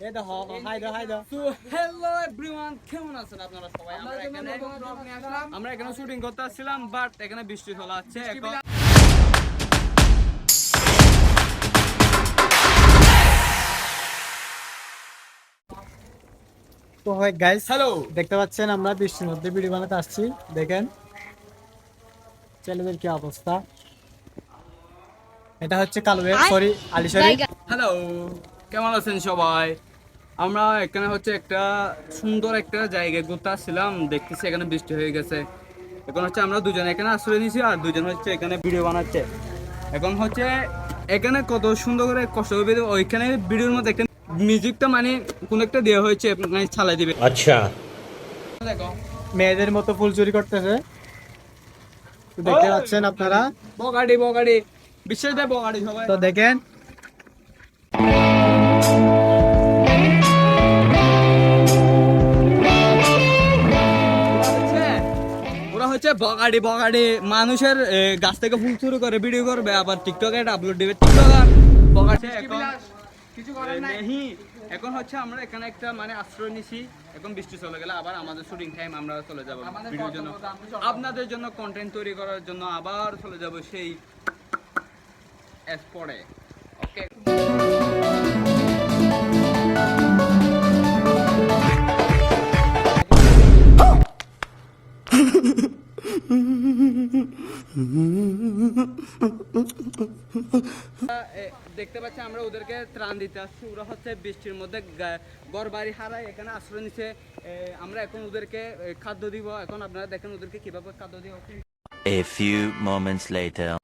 এই দেখো হাই দাও হাই দাও হ্যালো এভরিওয়ান কেমন আছেন আপনারা সবাই আমরা এখানে আমরা এখানে শুটিং করতে আসছিলাম বাট এখানে বৃষ্টি চলে আসছে এখন তো হয় গাইস হ্যালো দেখতে পাচ্ছেন আমরা বৃষ্টির মধ্যে ভিডিও বানাতে আসছি দেখেন। ছেলেদের কি অবস্থা? এটা হচ্ছে কালুয়ের সরি আলিশরি হ্যালো কেমন আছেন সবাই? আমরা এখানে হচ্ছে একটা সুন্দর একটা জায়গায় ঘুরতে আসছিলাম। দেখতেছি এখানে বৃষ্টি হয়ে গেছে। এখন হচ্ছে আমরা দুজন এখানে আশ্রয় নিয়েছি আর দুজন হচ্ছে এখানে ভিডিও বানাচ্ছে। এখন হচ্ছে এখানে কত সুন্দর করে কষ্ট হবে ওইখানে ভিডিওর মধ্যে একটা মিউজিকটা মানে কোন একটা দেওয়া হয়েছে মানে ছালাই দিবে। আচ্ছা। দেখো। মেয়েদের মতো ফুল চুরি করতেছে। দেখতে পাচ্ছেন আপনারা। বগাড়ি বগাড়ি। বিশেষ বগাড়ি সবাই। তো দেখেন হচ্ছে বগাড়ি বগাড়ি। মানুষের গাছ থেকে ফুল শুরু করে ভিডিও করবে আবার টিকটকে এটা আপলোড দিবে। টিকটকার বগাড়ি এখন এ, নেহি এখন হচ্ছে আমরা এখানে একটা মানে আশ্রয় নিছি। এখন বৃষ্টি চলে গেলে আবার আমাদের শুটিং টাইম আমরা চলে যাব ভিডিওর জন্য। আপনাদের জন্য কন্টেন্ট তৈরি করার জন্য আবার চলে যাব সেই স্পটে দেখতে পাচ্ছি আমরা ওদেরকে ত্রাণ দিতে আসছি। ওরা হচ্ছে বৃষ্টির মধ্যে গা- ঘর বাড়ি হারায়, এখানে আশ্রয় নিচ্ছে। আমরা এখন ওদেরকে খাদ্য দিব। এখন আপনারা দেখেন ওদেরকে কীভাবে খাদ্য দিব। A few moments later.